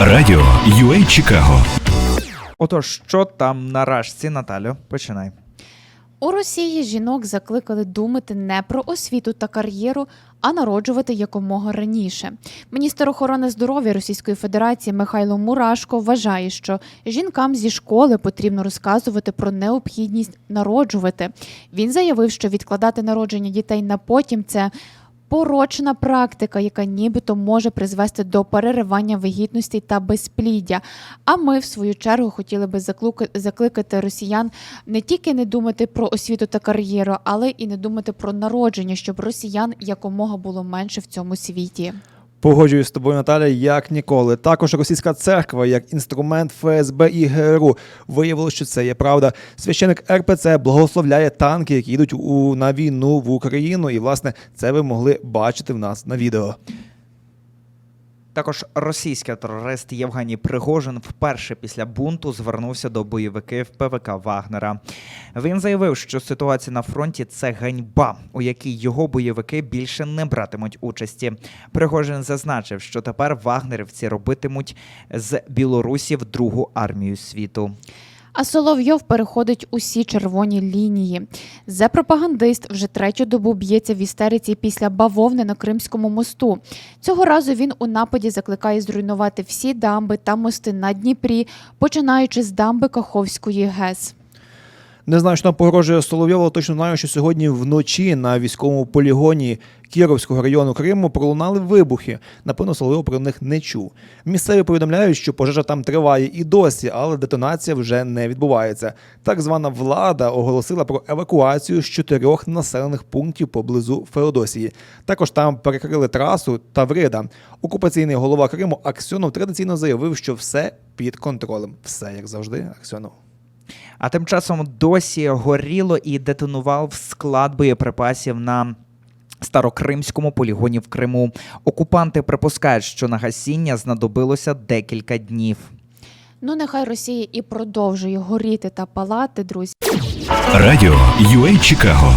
Радіо UA Чикаго. Отож, що там на рашці, Наталю? Починай. У Росії жінок закликали думати не про освіту та кар'єру, а народжувати якомога раніше. Міністр охорони здоров'я Російської Федерації Михайло Мурашко вважає, що жінкам зі школи потрібно розказувати про необхідність народжувати. Він заявив, що відкладати народження дітей на потім це. Порочна практика, яка нібито може призвести до переривання вагітності та безпліддя. А ми, в свою чергу, хотіли би закликати росіян не тільки не думати про освіту та кар'єру, але і не думати про народження, щоб росіян якомога було менше в цьому світі. Погоджуюсь з тобою, Наталя, як ніколи. Також російська церква, як інструмент ФСБ і ГРУ, виявило, що це є правда. Священик РПЦ благословляє танки, які йдуть у на війну в Україну, і власне це ви могли бачити в нас на відео. Також російський терорист Євгеній Пригожин вперше після бунту звернувся до бойовиків ПВК Вагнера. Він заявив, що ситуація на фронті це ганьба, у якій його бойовики більше не братимуть участі. Пригожин зазначив, що тепер вагнерівці робитимуть з білорусів другу армію світу. А Соловйов переходить усі червоні лінії. Зе пропагандист вже третю добу б'ється в істериці після бавовни на Кримському мосту. Цього разу він у нападі закликає зруйнувати всі дамби та мости на Дніпрі, починаючи з дамби Каховської ГЕС. Не знаю, що нам погрожує Соловйова, але точно знаю, що сьогодні вночі на військовому полігоні Кіровського району Криму пролунали вибухи. Напевно, Соловйов про них не чув. Місцеві повідомляють, що пожежа там триває і досі, але детонація вже не відбувається. Так звана влада оголосила про евакуацію з чотирьох населених пунктів поблизу Феодосії. Також там перекрили трасу Таврида. Окупаційний голова Криму Аксьонов традиційно заявив, що все під контролем. Все як завжди, Аксьонов. А тим часом досі горіло і детонував склад боєприпасів на старокримському полігоні в Криму. Окупанти припускають, що на гасіння знадобилося декілька днів. Ну, нехай Росія і продовжує горіти та палати, друзі. Радіо UA Чикаго.